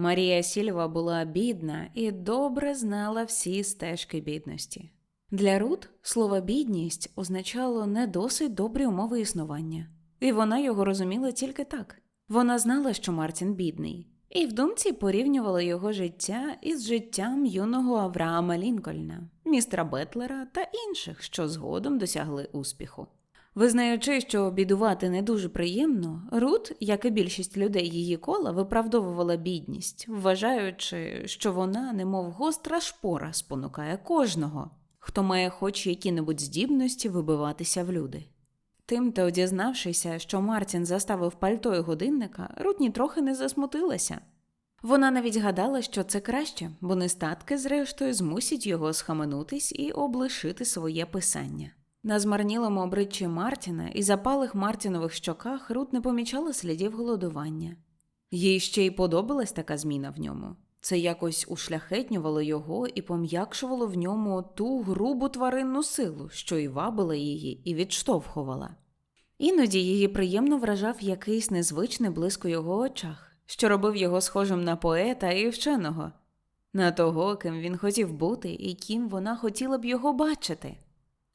Марія Сільва була бідна і добре знала всі стежки бідності. Для Рут слово бідність означало не досить добрі умови існування, і вона його розуміла тільки так. Вона знала, що Мартін бідний, і в думці порівнювала його життя із життям юного Авраама Лінкольна, містера Бетлера та інших, що згодом досягли успіху. Визнаючи, що бідувати не дуже приємно, Рут, як і більшість людей її кола, виправдовувала бідність, вважаючи, що вона, немов гостра шпора, спонукає кожного, хто має хоч які-небудь здібності вибиватися в люди. Тимто, дізнавшися, що Мартін заставив пальто і годинника, Рут нітрохи не засмутилася. Вона навіть гадала, що це краще, бо нестатки, зрештою, змусять його схаменутись і облишити своє писання. На змарнілому обличчі Мартіна і запалих Мартінових щоках Рут не помічала слідів голодування. Їй ще й подобалась така зміна в ньому. Це якось ушляхетнювало його і пом'якшувало в ньому ту грубу тваринну силу, що і вабила її, і відштовхувала. Іноді її приємно вражав якийсь незвичний блиск у його очах, що робив його схожим на поета і вченого, на того, ким він хотів бути і ким вона хотіла б його бачити.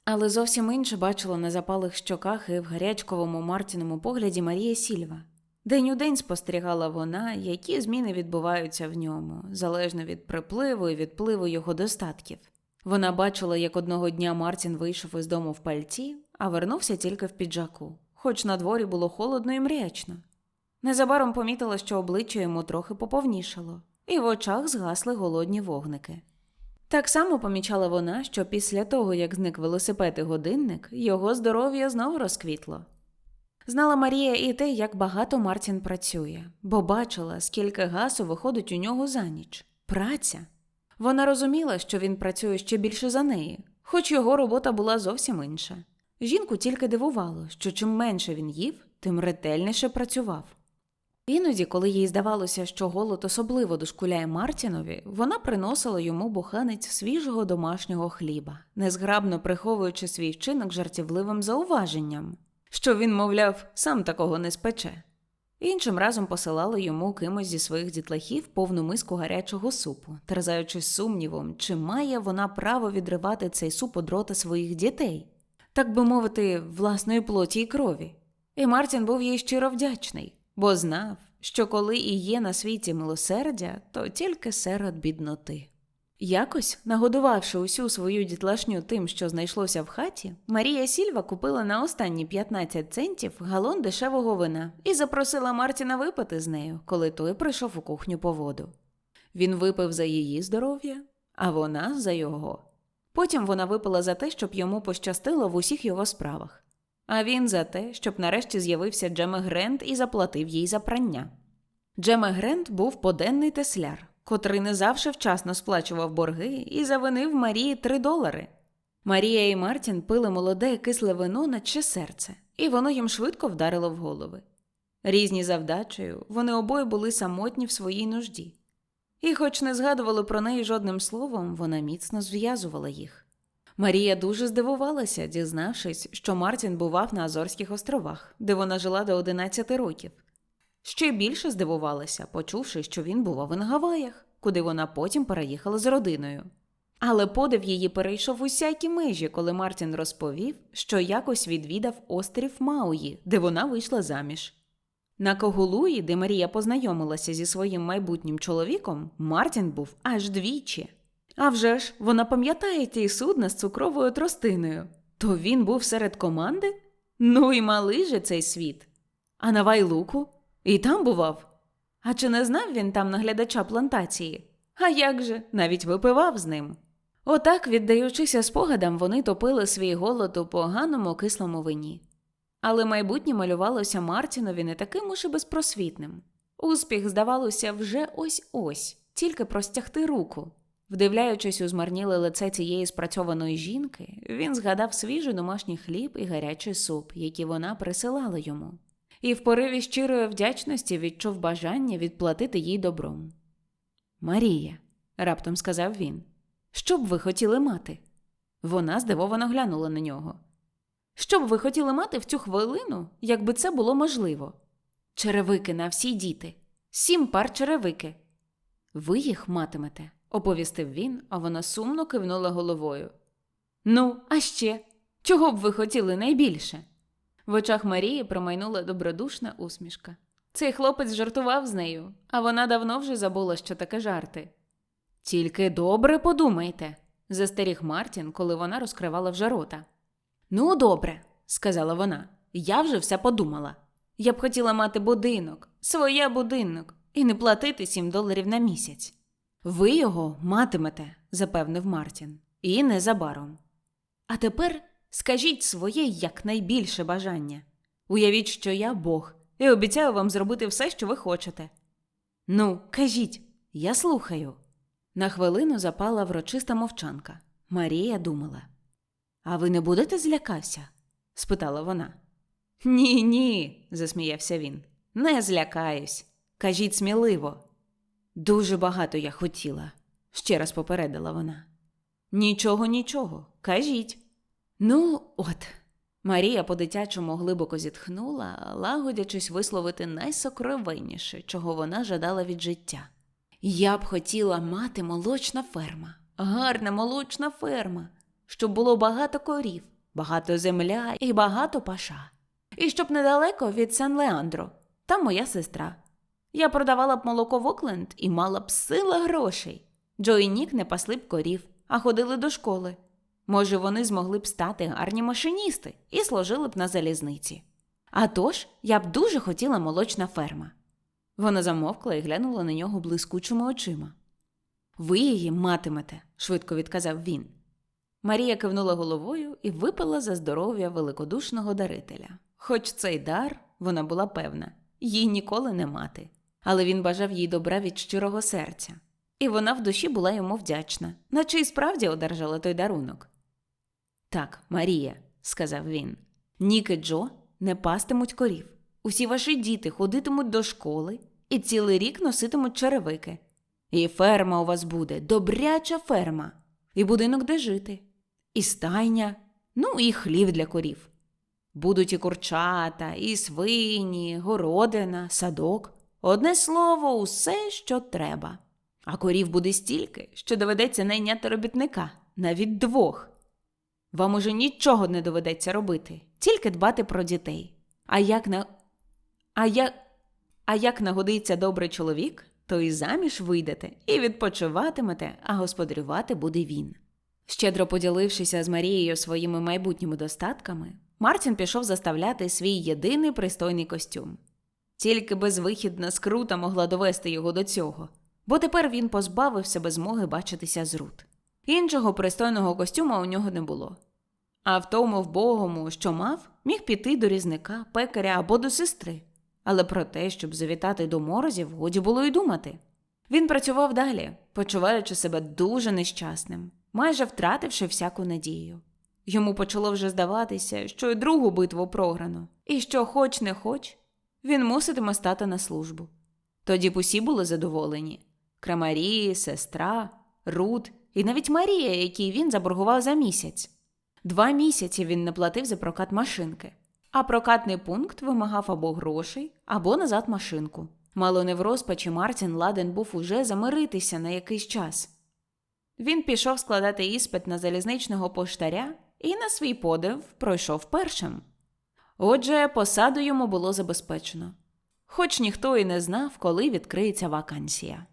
Але зовсім інше бачила на запалих щоках і в гарячковому Мартіному погляді Марія Сільва. День у день спостерігала вона, які зміни відбуваються в ньому, залежно від припливу і відпливу його достатків. Вона бачила, як одного дня Мартін вийшов із дому в пальті, а вернувся тільки в піджаку, хоч на дворі було холодно і мрячно. Незабаром помітила, що обличчя йому трохи поповнішало, і в очах згасли голодні вогники. Так само помічала вона, що після того, як зник велосипед і годинник, його здоров'я знову розквітло. Знала Марія і те, як багато Мартін працює, бо бачила, скільки гасу виходить у нього за ніч. Праця. Вона розуміла, що він працює ще більше за неї, хоч його робота була зовсім інша. Жінку тільки дивувало, що чим менше він їв, тим ретельніше працював. Іноді, коли їй здавалося, що голод особливо дошкуляє Мартінові, вона приносила йому буханець свіжого домашнього хліба, незграбно приховуючи свій вчинок жартівливим зауваженням, що він, мовляв, сам такого не спече. Іншим разом посилала йому кимось зі своїх дітлахів повну миску гарячого супу, терзаючись сумнівом, чи має вона право відривати цей суп од рота своїх дітей, так би мовити, власної плоті й крові. І Мартін був їй щиро вдячний, бо знав, що коли і є на світі милосердя, то тільки серед бідноти. Якось, нагодувавши усю свою дітлашню тим, що знайшлося в хаті, Марія Сільва купила на останні 15 центів галон дешевого вина і запросила Мартіна випити з нею, коли той прийшов у кухню по воду. Він випив за її здоров'я, а вона за його. Потім вона випила за те, щоб йому пощастило в усіх його справах, а він за те, щоб нарешті з'явився Джеме Грент і заплатив їй за прання. Джеме Грент був поденний тесляр котрий не завжди вчасно сплачував борги і завинив Марії три долари. Марія і Мартін пили молоде кисле вино наче серце, і воно їм швидко вдарило в голови. Різні завдачею, вони обоє були самотні в своїй нужді. І, хоч не згадували про неї жодним словом, вона міцно зв'язувала їх. Марія дуже здивувалася, дізнавшись, що Мартін бував на Азорських островах, де вона жила до 11 років. Ще більше здивувалася, почувши, що він бував на Гаваях, куди вона потім переїхала з родиною. Але подив її перейшов усякі межі, коли Мартін розповів, що якось відвідав острів Мауї, де вона вийшла заміж. На Когулуї, де Марія познайомилася зі своїм майбутнім чоловіком, Мартін був аж двічі. А вже ж, вона пам'ятає ті судна з цукровою тростиною. То він був серед команди? Ну і малий же цей світ. А на Вайлуку? І там бував. А чи не знав він там наглядача плантації? А як же, навіть випивав з ним. Отак, віддаючися спогадам, вони топили свій голод у поганому кислому вині. Але майбутнє малювалося Мартінові не таким уж і безпросвітним. Успіх, здавалося, вже ось ось, тільки простягти руку. Вдивляючись у змарніле лице цієї спрацьованої жінки, він згадав свіжий домашній хліб і гарячий суп, які вона присилала йому, і в пориві щирої вдячності відчув бажання відплатити їй добром. Марія, раптом сказав він, що б ви хотіли мати? Вона здивовано глянула на нього. Що б ви хотіли мати в цю хвилину, якби це було можливо? Черевики на всі діти, сім пар черевики. Ви їх матимете, оповістив він, а вона сумно кивнула головою. Ну, а ще, чого б ви хотіли найбільше? В очах Марії промайнула добродушна усмішка. Цей хлопець жартував з нею, а вона давно вже забула, що таке жарти. Тільки добре подумайте, застеріг Мартін, коли вона розкривала вже рота. Ну, добре, сказала вона. Я вже все подумала. Я б хотіла мати будинок, своє будинок, і не платити сім доларів на місяць. Ви його матимете, запевнив Мартін, і незабаром. А тепер скажіть своє якнайбільше бажання. Уявіть, що я Бог, і обіцяю вам зробити все, що ви хочете. Ну, кажіть, я слухаю. На хвилину запала врочиста мовчанка. Марія думала. А ви не будете злякався? спитала вона. Ні, ні, засміявся він. Не злякаюсь. Кажіть сміливо. Дуже багато я хотіла, ще раз попередила вона. Нічого, нічого, кажіть. Ну, от. Марія по-дитячому глибоко зітхнула, лагодячись висловити найсокровенніше, чого вона жадала від життя. Я б хотіла мати молочна ферма, гарна молочна ферма, щоб було багато корів, багато земля і багато паша. І щоб недалеко від Сан Леандро, там моя сестра. Я продавала б молоко в Окленд і мала б сила грошей. Джо і Нік не пасли б корів, а ходили до школи. Може, вони змогли б стати гарні машиністи і служили б на залізниці. А тож, я б дуже хотіла молочна ферма. Вона замовкла і глянула на нього блискучими очима. Ви її матимете, швидко відказав він. Марія кивнула головою і випила за здоров'я великодушного дарителя. Хоч цей дар, вона була певна, їй ніколи не мати, але він бажав їй добра від щирого серця, і вона в душі була йому вдячна, наче й справді одержала той дарунок. Так, Марія, сказав він, Нік і Джо не пастимуть корів. Усі ваші діти ходитимуть до школи і цілий рік носитимуть черевики. І ферма у вас буде, добряча ферма, і будинок, де жити, і стайня, ну і хлів для корів. Будуть і курчата, і свині, городина, садок. Одне слово, усе, що треба. А корів буде стільки, що доведеться найняти робітника, навіть двох. Вам уже нічого не доведеться робити, тільки дбати про дітей. А як на. А як. А як нагодиться добрий чоловік, то і заміж вийдете і відпочиватимете, а господарювати буде він. Щедро поділившися з Марією своїми майбутніми достатками, Мартін пішов заставляти свій єдиний пристойний костюм. Тільки безвихідна скрута могла довести його до цього, бо тепер він позбавив себе змоги бачитися з Рут. Іншого пристойного костюма у нього не було. А в тому вбогому, що мав, міг піти до різника, пекаря або до сестри. Але про те, щоб завітати до морозів, годі було й думати. Він працював далі, почуваючи себе дуже нещасним, майже втративши всяку надію. Йому почало вже здаватися, що й другу битву програно, і що, хоч не хоч, він муситиме стати на службу. Тоді б усі були задоволені Крамарі, сестра, Рут і навіть Марія, якій він заборгував за місяць. Два місяці він не платив за прокат машинки, а прокатний пункт вимагав або грошей, або назад машинку. Мало не в розпачі Мартін ладен був уже замиритися на якийсь час. Він пішов складати іспит на залізничного поштаря і на свій подив пройшов першим. Отже, посаду йому було забезпечено, хоч ніхто і не знав, коли відкриється вакансія.